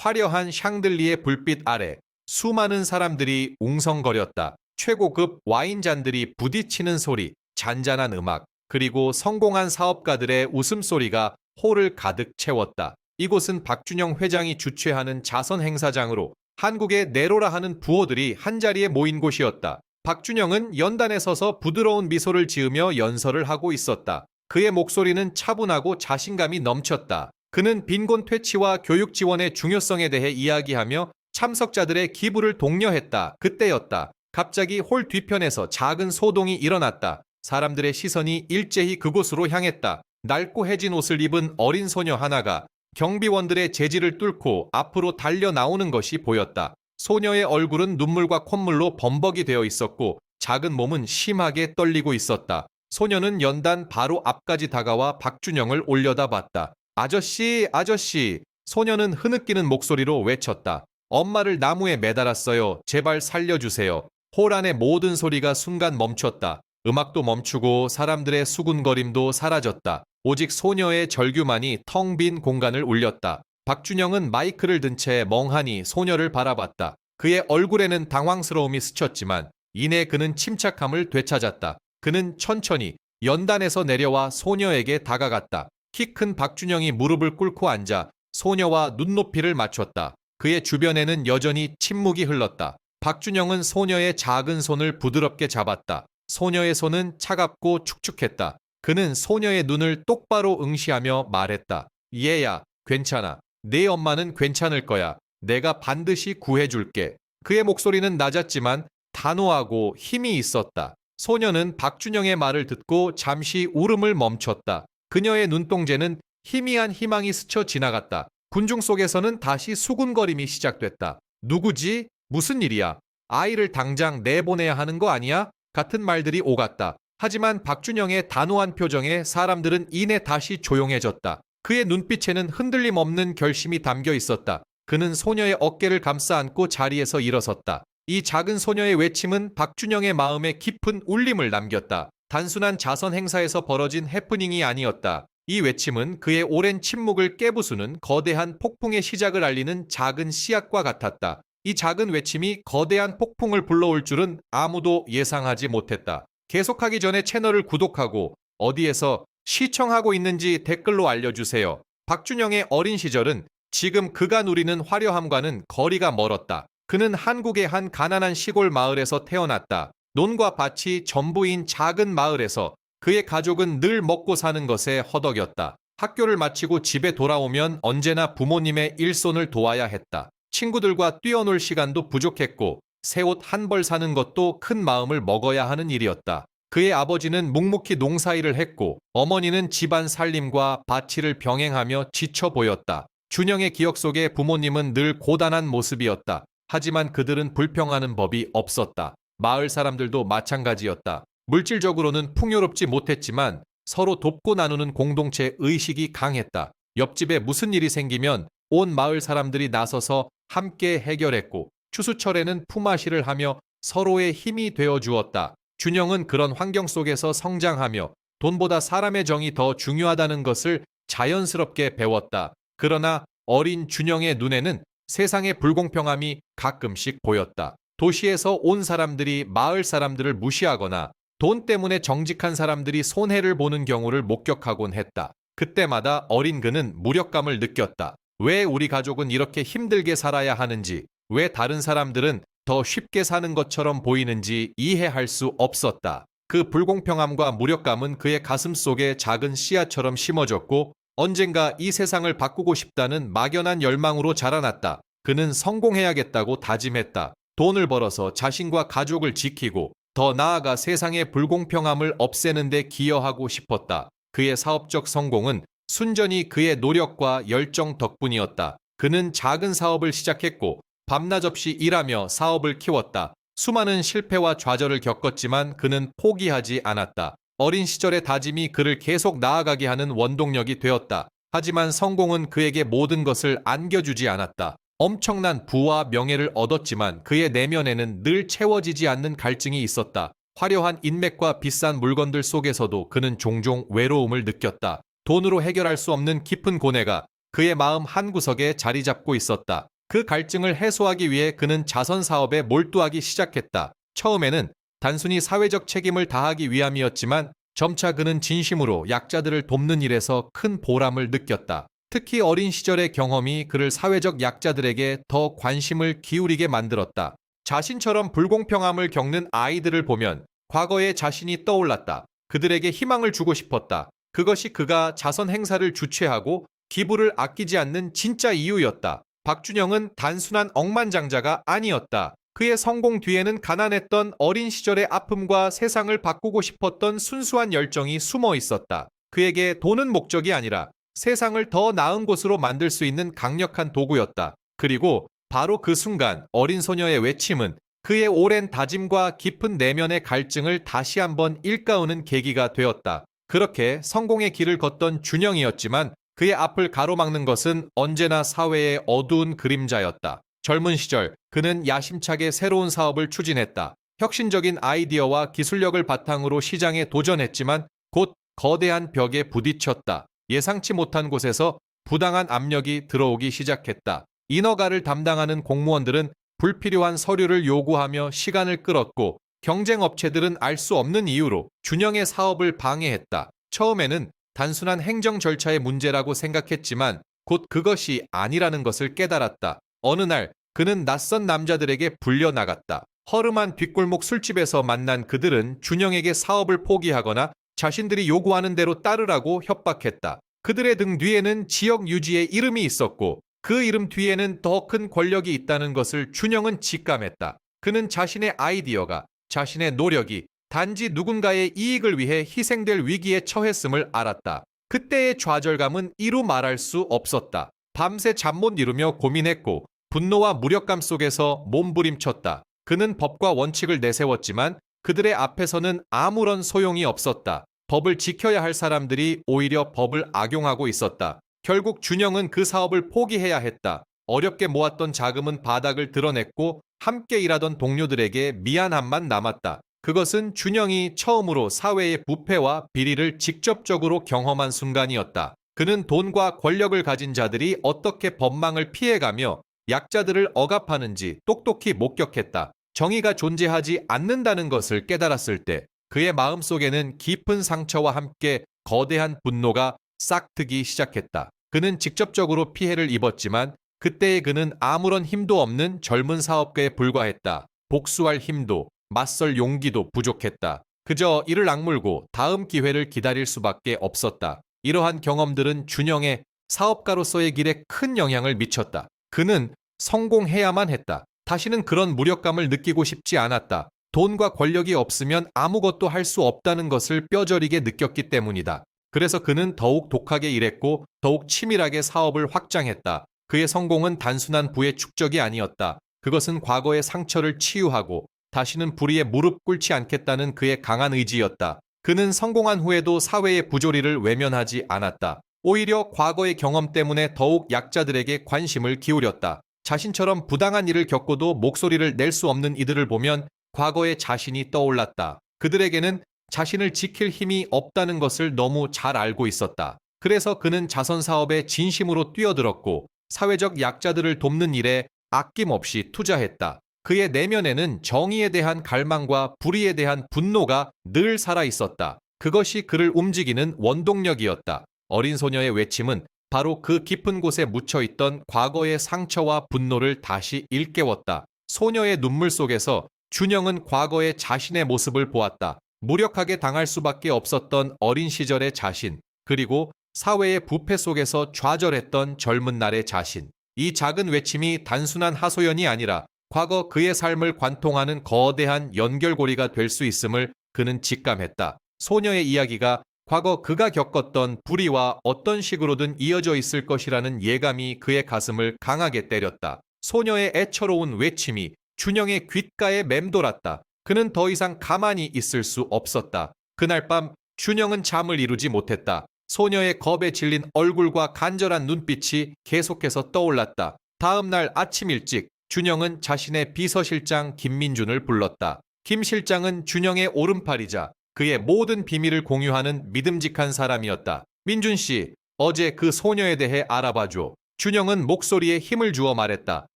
화려한 샹들리의 불빛 아래 수많은 사람들이 웅성거렸다. 최고급 와인잔들이 부딪히는 소리, 잔잔한 음악, 그리고 성공한 사업가들의 웃음소리가 홀을 가득 채웠다. 이곳은 박준영 회장이 주최하는 자선 행사장으로 한국의 네로라 하는 부호들이 한자리에 모인 곳이었다. 박준영은 연단에 서서 부드러운 미소를 지으며 연설을 하고 있었다. 그의 목소리는 차분하고 자신감이 넘쳤다. 그는 빈곤 퇴치와 교육 지원의 중요성에 대해 이야기하며 참석자들의 기부를 독려했다. 그때였다. 갑자기 홀 뒤편에서 작은 소동이 일어났다. 사람들의 시선이 일제히 그곳으로 향했다. 낡고 해진 옷을 입은 어린 소녀 하나가 경비원들의 제지를 뚫고 앞으로 달려 나오는 것이 보였다. 소녀의 얼굴은 눈물과 콧물로 범벅이 되어 있었고 작은 몸은 심하게 떨리고 있었다. 소녀는 연단 바로 앞까지 다가와 박준영을 올려다봤다. 아저씨, 아저씨. 소녀는 흐느끼는 목소리로 외쳤다. 엄마를 나무에 매달았어요. 제발 살려주세요. 홀 안의 모든 소리가 순간 멈췄다. 음악도 멈추고 사람들의 수군거림도 사라졌다. 오직 소녀의 절규만이 텅 빈 공간을 울렸다. 박준영은 마이크를 든 채 멍하니 소녀를 바라봤다. 그의 얼굴에는 당황스러움이 스쳤지만 이내 그는 침착함을 되찾았다. 그는 천천히 연단에서 내려와 소녀에게 다가갔다. 키 큰 박준영이 무릎을 꿇고 앉아 소녀와 눈높이를 맞췄다. 그의 주변에는 여전히 침묵이 흘렀다. 박준영은 소녀의 작은 손을 부드럽게 잡았다. 소녀의 손은 차갑고 축축했다. 그는 소녀의 눈을 똑바로 응시하며 말했다. 얘야, 괜찮아. 내 엄마는 괜찮을 거야. 내가 반드시 구해줄게. 그의 목소리는 낮았지만 단호하고 힘이 있었다. 소녀는 박준영의 말을 듣고 잠시 울음을 멈췄다. 그녀의 눈동자는 희미한 희망이 스쳐 지나갔다. 군중 속에서는 다시 수군거림이 시작됐다. 누구지? 무슨 일이야? 아이를 당장 내보내야 하는 거 아니야? 같은 말들이 오갔다. 하지만 박준영의 단호한 표정에 사람들은 이내 다시 조용해졌다. 그의 눈빛에는 흔들림 없는 결심이 담겨 있었다. 그는 소녀의 어깨를 감싸 안고 자리에서 일어섰다. 이 작은 소녀의 외침은 박준영의 마음에 깊은 울림을 남겼다. 단순한 자선 행사에서 벌어진 해프닝이 아니었다. 이 외침은 그의 오랜 침묵을 깨부수는 거대한 폭풍의 시작을 알리는 작은 씨앗과 같았다. 이 작은 외침이 거대한 폭풍을 불러올 줄은 아무도 예상하지 못했다. 계속하기 전에 채널을 구독하고 어디에서 시청하고 있는지 댓글로 알려주세요. 박준영의 어린 시절은 지금 그가 누리는 화려함과는 거리가 멀었다. 그는 한국의 한 가난한 시골 마을에서 태어났다. 논과 밭이 전부인 작은 마을에서 그의 가족은 늘 먹고 사는 것에 허덕였다. 학교를 마치고 집에 돌아오면 언제나 부모님의 일손을 도와야 했다. 친구들과 뛰어놀 시간도 부족했고 새 옷 한 벌 사는 것도 큰 마음을 먹어야 하는 일이었다. 그의 아버지는 묵묵히 농사일을 했고 어머니는 집안 살림과 밭일을 병행하며 지쳐 보였다. 준영의 기억 속에 부모님은 늘 고단한 모습이었다. 하지만 그들은 불평하는 법이 없었다. 마을 사람들도 마찬가지였다. 물질적으로는 풍요롭지 못했지만 서로 돕고 나누는 공동체 의식이 강했다. 옆집에 무슨 일이 생기면 온 마을 사람들이 나서서 함께 해결했고 추수철에는 품앗이를 하며 서로의 힘이 되어 주었다. 준영은 그런 환경 속에서 성장하며 돈보다 사람의 정이 더 중요하다는 것을 자연스럽게 배웠다. 그러나 어린 준영의 눈에는 세상의 불공평함이 가끔씩 보였다. 도시에서 온 사람들이 마을 사람들을 무시하거나 돈 때문에 정직한 사람들이 손해를 보는 경우를 목격하곤 했다. 그때마다 어린 그는 무력감을 느꼈다. 왜 우리 가족은 이렇게 힘들게 살아야 하는지, 왜 다른 사람들은 더 쉽게 사는 것처럼 보이는지 이해할 수 없었다. 그 불공평함과 무력감은 그의 가슴 속에 작은 씨앗처럼 심어졌고 언젠가 이 세상을 바꾸고 싶다는 막연한 열망으로 자라났다. 그는 성공해야겠다고 다짐했다. 돈을 벌어서 자신과 가족을 지키고 더 나아가 세상의 불공평함을 없애는 데 기여하고 싶었다. 그의 사업적 성공은 순전히 그의 노력과 열정 덕분이었다. 그는 작은 사업을 시작했고 밤낮 없이 일하며 사업을 키웠다. 수많은 실패와 좌절을 겪었지만 그는 포기하지 않았다. 어린 시절의 다짐이 그를 계속 나아가게 하는 원동력이 되었다. 하지만 성공은 그에게 모든 것을 안겨주지 않았다. 엄청난 부와 명예를 얻었지만 그의 내면에는 늘 채워지지 않는 갈증이 있었다. 화려한 인맥과 비싼 물건들 속에서도 그는 종종 외로움을 느꼈다. 돈으로 해결할 수 없는 깊은 고뇌가 그의 마음 한구석에 자리 잡고 있었다. 그 갈증을 해소하기 위해 그는 자선 사업에 몰두하기 시작했다. 처음에는 단순히 사회적 책임을 다하기 위함이었지만 점차 그는 진심으로 약자들을 돕는 일에서 큰 보람을 느꼈다. 특히 어린 시절의 경험이 그를 사회적 약자들에게 더 관심을 기울이게 만들었다. 자신처럼 불공평함을 겪는 아이들을 보면 과거의 자신이 떠올랐다. 그들에게 희망을 주고 싶었다. 그것이 그가 자선 행사를 주최하고 기부를 아끼지 않는 진짜 이유였다. 박준영은 단순한 억만장자가 아니었다. 그의 성공 뒤에는 가난했던 어린 시절의 아픔과 세상을 바꾸고 싶었던 순수한 열정이 숨어 있었다. 그에게 돈은 목적이 아니라 세상을 더 나은 곳으로 만들 수 있는 강력한 도구였다. 그리고 바로 그 순간 어린 소녀의 외침은 그의 오랜 다짐과 깊은 내면의 갈증을 다시 한번 일가우는 계기가 되었다. 그렇게 성공의 길을 걷던 준영이었지만 그의 앞을 가로막는 것은 언제나 사회의 어두운 그림자였다. 젊은 시절 그는 야심차게 새로운 사업을 추진했다. 혁신적인 아이디어와 기술력을 바탕으로 시장에 도전했지만 곧 거대한 벽에 부딪혔다. 예상치 못한 곳에서 부당한 압력이 들어오기 시작했다. 인허가를 담당하는 공무원들은 불필요한 서류를 요구하며 시간을 끌었고 경쟁 업체들은 알 수 없는 이유로 준영의 사업을 방해했다. 처음에는 단순한 행정 절차의 문제라고 생각했지만 곧 그것이 아니라는 것을 깨달았다. 어느 날 그는 낯선 남자들에게 불려 나갔다. 허름한 뒷골목 술집에서 만난 그들은 준영에게 사업을 포기하거나 자신들이 요구하는 대로 따르라고 협박했다. 그들의 등 뒤에는 지역 유지의 이름이 있었고 그 이름 뒤에는 더 큰 권력이 있다는 것을 준영은 직감했다. 그는 자신의 아이디어가 자신의 노력이 단지 누군가의 이익을 위해 희생될 위기에 처했음을 알았다. 그때의 좌절감은 이루 말할 수 없었다. 밤새 잠 못 이루며 고민했고 분노와 무력감 속에서 몸부림쳤다. 그는 법과 원칙을 내세웠지만 그들의 앞에서는 아무런 소용이 없었다. 법을 지켜야 할 사람들이 오히려 법을 악용하고 있었다. 결국 준영은 그 사업을 포기해야 했다. 어렵게 모았던 자금은 바닥을 드러냈고 함께 일하던 동료들에게 미안함만 남았다. 그것은 준영이 처음으로 사회의 부패와 비리를 직접적으로 경험한 순간이었다. 그는 돈과 권력을 가진 자들이 어떻게 법망을 피해가며 약자들을 억압하는지 똑똑히 목격했다. 정의가 존재하지 않는다는 것을 깨달았을 때 그의 마음 속에는 깊은 상처와 함께 거대한 분노가 싹트기 시작했다. 그는 직접적으로 피해를 입었지만 그때의 그는 아무런 힘도 없는 젊은 사업가에 불과했다. 복수할 힘도 맞설 용기도 부족했다. 그저 이를 악물고 다음 기회를 기다릴 수밖에 없었다. 이러한 경험들은 준영의 사업가로서의 길에 큰 영향을 미쳤다. 그는 성공해야만 했다. 다시는 그런 무력감을 느끼고 싶지 않았다. 돈과 권력이 없으면 아무것도 할 수 없다는 것을 뼈저리게 느꼈기 때문이다. 그래서 그는 더욱 독하게 일했고 더욱 치밀하게 사업을 확장했다. 그의 성공은 단순한 부의 축적이 아니었다. 그것은 과거의 상처를 치유하고 다시는 불의에 무릎 꿇지 않겠다는 그의 강한 의지였다. 그는 성공한 후에도 사회의 부조리를 외면하지 않았다. 오히려 과거의 경험 때문에 더욱 약자들에게 관심을 기울였다. 자신처럼 부당한 일을 겪고도 목소리를 낼 수 없는 이들을 보면 과거의 자신이 떠올랐다. 그들에게는 자신을 지킬 힘이 없다는 것을 너무 잘 알고 있었다. 그래서 그는 자선 사업에 진심으로 뛰어들었고 사회적 약자들을 돕는 일에 아낌없이 투자했다. 그의 내면에는 정의에 대한 갈망과 불의에 대한 분노가 늘 살아 있었다. 그것이 그를 움직이는 원동력이었다. 어린 소녀의 외침은 바로 그 깊은 곳에 묻혀 있던 과거의 상처와 분노를 다시 일깨웠다. 소녀의 눈물 속에서 준영은 과거의 자신의 모습을 보았다. 무력하게 당할 수밖에 없었던 어린 시절의 자신, 그리고 사회의 부패 속에서 좌절했던 젊은 날의 자신. 이 작은 외침이 단순한 하소연이 아니라 과거 그의 삶을 관통하는 거대한 연결고리가 될 수 있음을 그는 직감했다. 소녀의 이야기가 과거 그가 겪었던 불의와 어떤 식으로든 이어져 있을 것이라는 예감이 그의 가슴을 강하게 때렸다. 소녀의 애처로운 외침이 준영의 귓가에 맴돌았다. 그는 더 이상 가만히 있을 수 없었다. 그날 밤 준영은 잠을 이루지 못했다. 소녀의 겁에 질린 얼굴과 간절한 눈빛이 계속해서 떠올랐다. 다음 날 아침 일찍 준영은 자신의 비서실장 김민준을 불렀다. 김 실장은 준영의 오른팔이자 그의 모든 비밀을 공유하는 믿음직한 사람이었다. 민준 씨, 어제 그 소녀에 대해 알아봐줘. 준영은 목소리에 힘을 주어 말했다.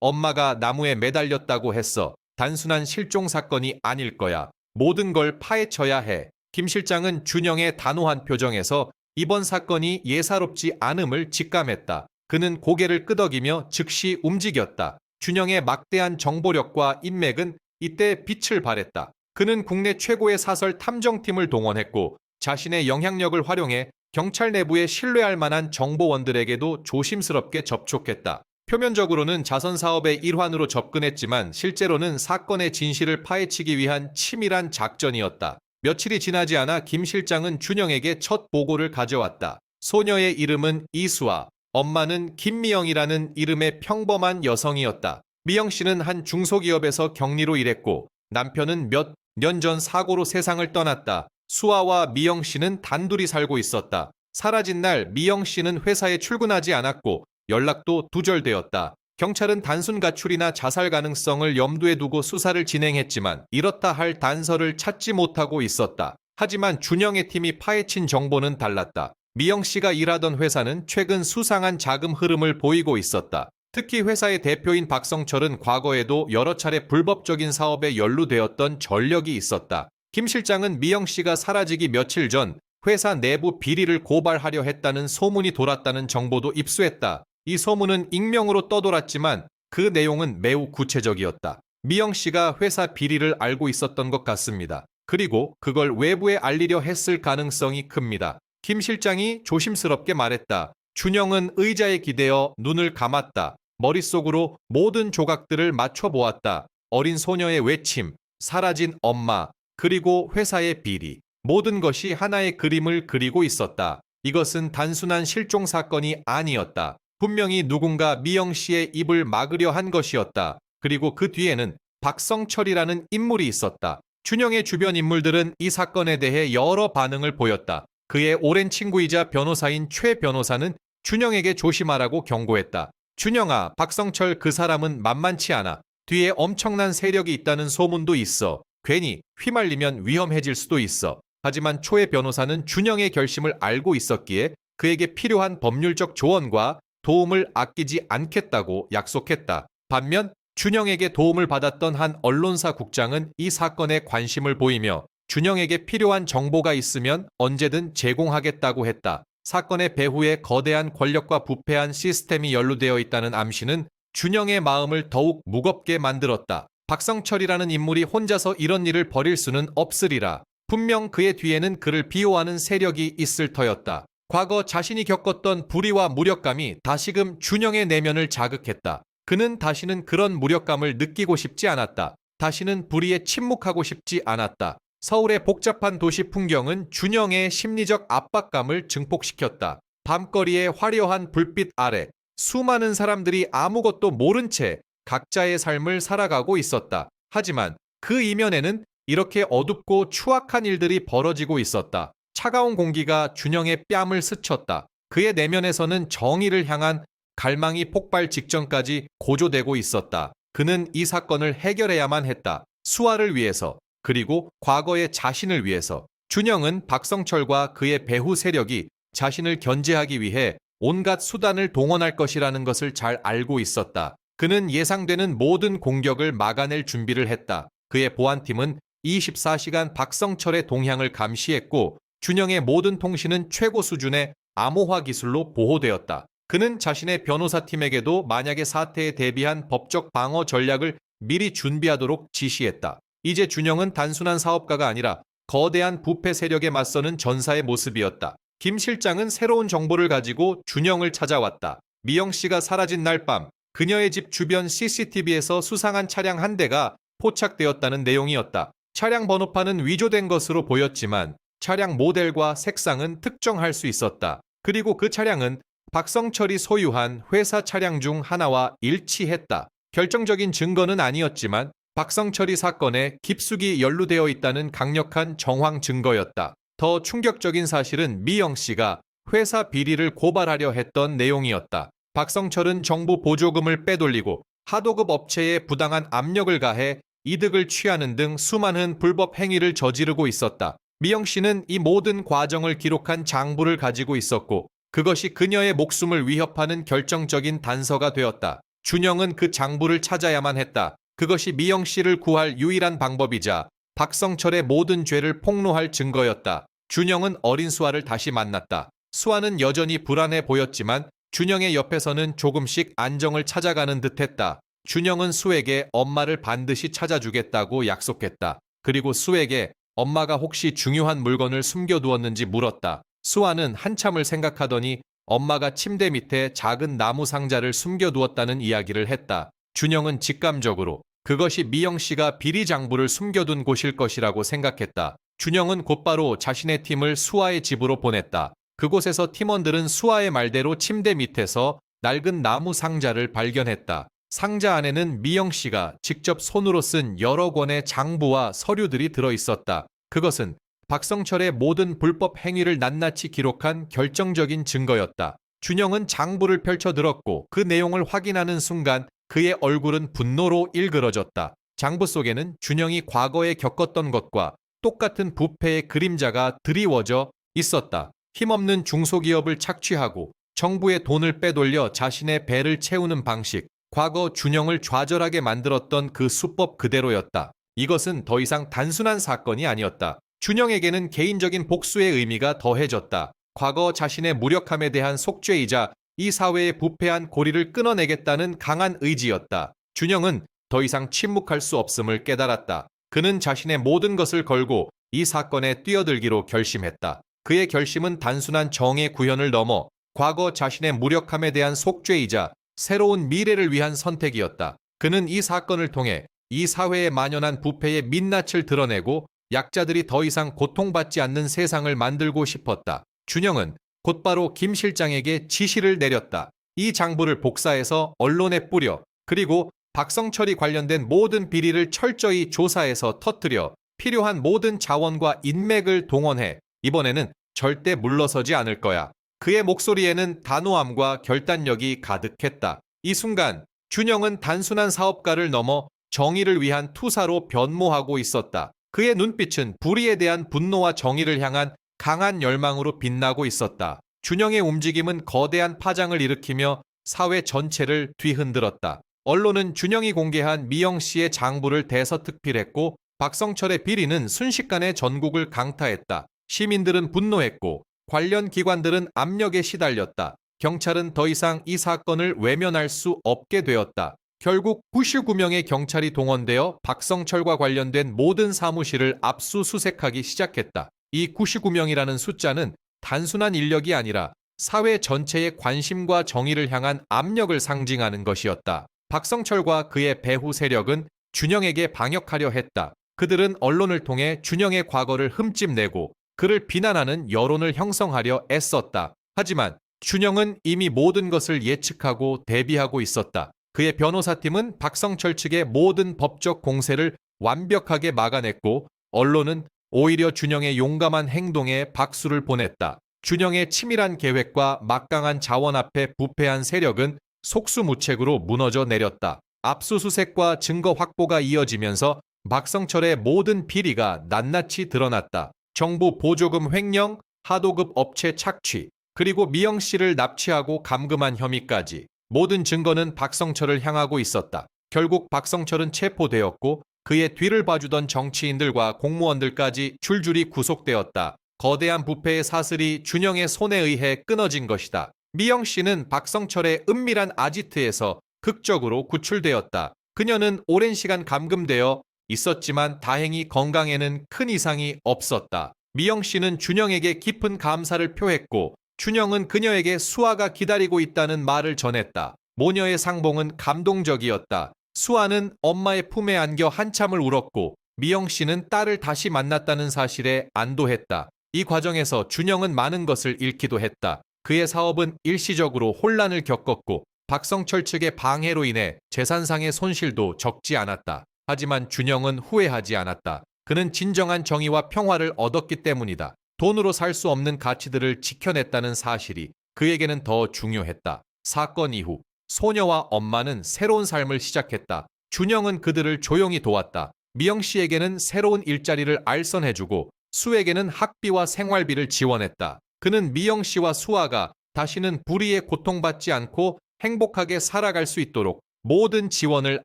엄마가 나무에 매달렸다고 했어. 단순한 실종 사건이 아닐 거야. 모든 걸 파헤쳐야 해. 김 실장은 준영의 단호한 표정에서 이번 사건이 예사롭지 않음을 직감했다. 그는 고개를 끄덕이며 즉시 움직였다. 준영의 막대한 정보력과 인맥은 이때 빛을 발했다. 그는 국내 최고의 사설 탐정팀을 동원했고 자신의 영향력을 활용해 경찰 내부에 신뢰할 만한 정보원들에게도 조심스럽게 접촉했다. 표면적으로는 자선 사업의 일환으로 접근했지만 실제로는 사건의 진실을 파헤치기 위한 치밀한 작전이었다. 며칠이 지나지 않아 김 실장은 준영에게 첫 보고를 가져왔다. 소녀의 이름은 이수아, 엄마는 김미영이라는 이름의 평범한 여성이었다. 미영 씨는 한 중소기업에서 격리로 일했고 남편은 몇 년 전 사고로 세상을 떠났다. 수아와 미영 씨는 단둘이 살고 있었다. 사라진 날 미영 씨는 회사에 출근하지 않았고 연락도 두절되었다. 경찰은 단순 가출이나 자살 가능성을 염두에 두고 수사를 진행했지만 이렇다 할 단서를 찾지 못하고 있었다. 하지만 준영의 팀이 파헤친 정보는 달랐다. 미영 씨가 일하던 회사는 최근 수상한 자금 흐름을 보이고 있었다. 특히 회사의 대표인 박성철은 과거에도 여러 차례 불법적인 사업에 연루되었던 전력이 있었다. 김 실장은 미영 씨가 사라지기 며칠 전 회사 내부 비리를 고발하려 했다는 소문이 돌았다는 정보도 입수했다. 이 소문은 익명으로 떠돌았지만 그 내용은 매우 구체적이었다. 미영 씨가 회사 비리를 알고 있었던 것 같습니다. 그리고 그걸 외부에 알리려 했을 가능성이 큽니다. 김 실장이 조심스럽게 말했다. 준영은 의자에 기대어 눈을 감았다. 머릿속으로 모든 조각들을 맞춰보았다. 어린 소녀의 외침, 사라진 엄마, 그리고 회사의 비리. 모든 것이 하나의 그림을 그리고 있었다. 이것은 단순한 실종 사건이 아니었다. 분명히 누군가 미영 씨의 입을 막으려 한 것이었다. 그리고 그 뒤에는 박성철이라는 인물이 있었다. 준영의 주변 인물들은 이 사건에 대해 여러 반응을 보였다. 그의 오랜 친구이자 변호사인 최 변호사는 준영에게 조심하라고 경고했다. 준영아, 박성철 그 사람은 만만치 않아. 뒤에 엄청난 세력이 있다는 소문도 있어. 괜히 휘말리면 위험해질 수도 있어. 하지만 초의 변호사는 준영의 결심을 알고 있었기에 그에게 필요한 법률적 조언과 도움을 아끼지 않겠다고 약속했다. 반면 준영에게 도움을 받았던 한 언론사 국장은 이 사건에 관심을 보이며 준영에게 필요한 정보가 있으면 언제든 제공하겠다고 했다. 사건의 배후에 거대한 권력과 부패한 시스템이 연루되어 있다는 암시는 준영의 마음을 더욱 무겁게 만들었다. 박성철이라는 인물이 혼자서 이런 일을 벌일 수는 없으리라. 분명 그의 뒤에는 그를 비호하는 세력이 있을 터였다. 과거 자신이 겪었던 불의와 무력감이 다시금 준영의 내면을 자극했다. 그는 다시는 그런 무력감을 느끼고 싶지 않았다. 다시는 불의에 침묵하고 싶지 않았다. 서울의 복잡한 도시 풍경은 준영의 심리적 압박감을 증폭시켰다. 밤거리의 화려한 불빛 아래 수많은 사람들이 아무것도 모른 채 각자의 삶을 살아가고 있었다. 하지만 그 이면에는 이렇게 어둡고 추악한 일들이 벌어지고 있었다. 차가운 공기가 준영의 뺨을 스쳤다. 그의 내면에서는 정의를 향한 갈망이 폭발 직전까지 고조되고 있었다. 그는 이 사건을 해결해야만 했다. 수아를 위해서, 그리고 과거의 자신을 위해서. 준영은 박성철과 그의 배후 세력이 자신을 견제하기 위해 온갖 수단을 동원할 것이라는 것을 잘 알고 있었다. 그는 예상되는 모든 공격을 막아낼 준비를 했다. 그의 보안팀은 24시간 박성철의 동향을 감시했고 준영의 모든 통신은 최고 수준의 암호화 기술로 보호되었다. 그는 자신의 변호사팀에게도 만약의 사태에 대비한 법적 방어 전략을 미리 준비하도록 지시했다. 이제 준영은 단순한 사업가가 아니라 거대한 부패 세력에 맞서는 전사의 모습이었다. 김 실장은 새로운 정보를 가지고 준영을 찾아왔다. 미영 씨가 사라진 날 밤 그녀의 집 주변 CCTV에서 수상한 차량 한 대가 포착되었다는 내용이었다. 차량 번호판은 위조된 것으로 보였지만 차량 모델과 색상은 특정할 수 있었다. 그리고 그 차량은 박성철이 소유한 회사 차량 중 하나와 일치했다. 결정적인 증거는 아니었지만 박성철이 사건에 깊숙이 연루되어 있다는 강력한 정황 증거였다. 더 충격적인 사실은 미영 씨가 회사 비리를 고발하려 했던 내용이었다. 박성철은 정부 보조금을 빼돌리고 하도급 업체에 부당한 압력을 가해 이득을 취하는 등 수많은 불법 행위를 저지르고 있었다. 미영 씨는 이 모든 과정을 기록한 장부를 가지고 있었고 그것이 그녀의 목숨을 위협하는 결정적인 단서가 되었다. 준영은 그 장부를 찾아야만 했다. 그것이 미영 씨를 구할 유일한 방법이자 박성철의 모든 죄를 폭로할 증거였다. 준영은 어린 수아를 다시 만났다. 수아는 여전히 불안해 보였지만 준영의 옆에서는 조금씩 안정을 찾아가는 듯했다. 준영은 수에게 엄마를 반드시 찾아주겠다고 약속했다. 그리고 수에게 엄마가 혹시 중요한 물건을 숨겨두었는지 물었다. 수아는 한참을 생각하더니 엄마가 침대 밑에 작은 나무 상자를 숨겨두었다는 이야기를 했다. 준영은 직감적으로 그것이 미영 씨가 비리 장부를 숨겨둔 곳일 것이라고 생각했다. 준영은 곧바로 자신의 팀을 수아의 집으로 보냈다. 그곳에서 팀원들은 수아의 말대로 침대 밑에서 낡은 나무 상자를 발견했다. 상자 안에는 미영 씨가 직접 손으로 쓴 여러 권의 장부와 서류들이 들어 있었다. 그것은 박성철의 모든 불법 행위를 낱낱이 기록한 결정적인 증거였다. 준영은 장부를 펼쳐 들었고 그 내용을 확인하는 순간 그의 얼굴은 분노로 일그러졌다. 장부 속에는 준영이 과거에 겪었던 것과 똑같은 부패의 그림자가 드리워져 있었다. 힘없는 중소기업을 착취하고 정부의 돈을 빼돌려 자신의 배를 채우는 방식, 과거 준영을 좌절하게 만들었던 그 수법 그대로였다. 이것은 더 이상 단순한 사건이 아니었다. 준영에게는 개인적인 복수의 의미가 더해졌다. 과거 자신의 무력함에 대한 속죄이자 이 사회의 부패한 고리를 끊어내겠다는 강한 의지였다. 준영은 더 이상 침묵할 수 없음을 깨달았다. 그는 자신의 모든 것을 걸고 이 사건에 뛰어들기로 결심했다. 그의 결심은 단순한 정의 구현을 넘어 과거 자신의 무력함에 대한 속죄이자 새로운 미래를 위한 선택이었다. 그는 이 사건을 통해 이 사회에 만연한 부패의 민낯을 드러내고 약자들이 더 이상 고통받지 않는 세상을 만들고 싶었다. 준영은 곧바로 김 실장에게 지시를 내렸다. 이 장부를 복사해서 언론에 뿌려 그리고 박성철이 관련된 모든 비리를 철저히 조사해서 터뜨려 필요한 모든 자원과 인맥을 동원해 이번에는 절대 물러서지 않을 거야. 그의 목소리에는 단호함과 결단력이 가득했다. 이 순간 준영은 단순한 사업가를 넘어 정의를 위한 투사로 변모하고 있었다. 그의 눈빛은 불의에 대한 분노와 정의를 향한 강한 열망으로 빛나고 있었다. 준영의 움직임은 거대한 파장을 일으키며 사회 전체를 뒤흔들었다. 언론은 준영이 공개한 미영 씨의 장부를 대서특필했고 박성철의 비리는 순식간에 전국을 강타했다. 시민들은 분노했고 관련 기관들은 압력에 시달렸다. 경찰은 더 이상 이 사건을 외면할 수 없게 되었다. 결국 99명의 경찰이 동원되어 박성철과 관련된 모든 사무실을 압수수색하기 시작했다. 이 99명이라는 숫자는 단순한 인력이 아니라 사회 전체의 관심과 정의를 향한 압력을 상징하는 것이었다. 박성철과 그의 배후 세력은 준영에게 방역하려 했다. 그들은 언론을 통해 준영의 과거를 흠집내고 그를 비난하는 여론을 형성하려 애썼다. 하지만 준영은 이미 모든 것을 예측하고 대비하고 있었다. 그의 변호사팀은 박성철 측의 모든 법적 공세를 완벽하게 막아냈고 언론은 오히려 준영의 용감한 행동에 박수를 보냈다. 준영의 치밀한 계획과 막강한 자원 앞에 부패한 세력은 속수무책으로 무너져 내렸다. 압수수색과 증거 확보가 이어지면서 박성철의 모든 비리가 낱낱이 드러났다. 정부 보조금 횡령, 하도급 업체 착취, 그리고 미영 씨를 납치하고 감금한 혐의까지 모든 증거는 박성철을 향하고 있었다. 결국 박성철은 체포되었고 그의 뒤를 봐주던 정치인들과 공무원들까지 줄줄이 구속되었다. 거대한 부패의 사슬이 준영의 손에 의해 끊어진 것이다. 미영 씨는 박성철의 은밀한 아지트에서 극적으로 구출되었다. 그녀는 오랜 시간 감금되어 있었지만 다행히 건강에는 큰 이상이 없었다. 미영 씨는 준영에게 깊은 감사를 표했고 준영은 그녀에게 수아가 기다리고 있다는 말을 전했다. 모녀의 상봉은 감동적이었다. 수아는 엄마의 품에 안겨 한참을 울었고 미영 씨는 딸을 다시 만났다는 사실에 안도했다. 이 과정에서 준영은 많은 것을 잃기도 했다. 그의 사업은 일시적으로 혼란을 겪었고 박성철 측의 방해로 인해 재산상의 손실도 적지 않았다. 하지만 준영은 후회하지 않았다. 그는 진정한 정의와 평화를 얻었기 때문이다. 돈으로 살 수 없는 가치들을 지켜냈다는 사실이 그에게는 더 중요했다. 사건 이후 소녀와 엄마는 새로운 삶을 시작했다. 준영은 그들을 조용히 도왔다. 미영 씨에게는 새로운 일자리를 알선해주고 수에게는 학비와 생활비를 지원했다. 그는 미영 씨와 수아가 다시는 불의에 고통받지 않고 행복하게 살아갈 수 있도록 모든 지원을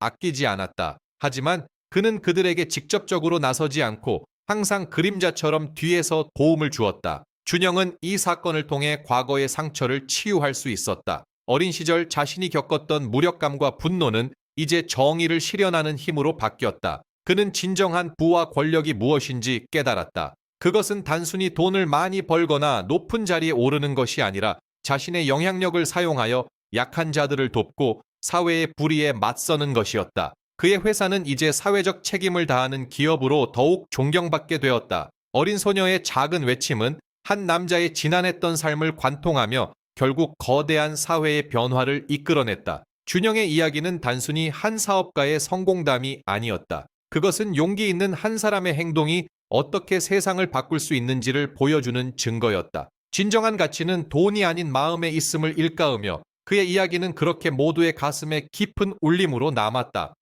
아끼지 않았다. 하지만 그는 그들에게 직접적으로 나서지 않고 항상 그림자처럼 뒤에서 도움을 주었다. 준영은 이 사건을 통해 과거의 상처를 치유할 수 있었다. 어린 시절 자신이 겪었던 무력감과 분노는 이제 정의를 실현하는 힘으로 바뀌었다. 그는 진정한 부와 권력이 무엇인지 깨달았다. 그것은 단순히 돈을 많이 벌거나 높은 자리에 오르는 것이 아니라 자신의 영향력을 사용하여 약한 자들을 돕고 사회의 불의에 맞서는 것이었다. 그의 회사는 이제 사회적 책임을 다하는 기업으로 더욱 존경받게 되었다. 어린 소녀의 작은 외침은 한 남자의 지난했던 삶을 관통하며 결국 거대한 사회의 변화를 이끌어냈다. 준영의 이야기는 단순히 한 사업가의 성공담이 아니었다. 그것은 용기 있는 한 사람의 행동이 어떻게 세상을 바꿀 수 있는지를 보여주는 증거였다. 진정한 가치는 돈이 아닌 마음에 있음을 일깨우며 그의 이야기는 그렇게 모두의 가슴에 깊은 울림으로 남았다.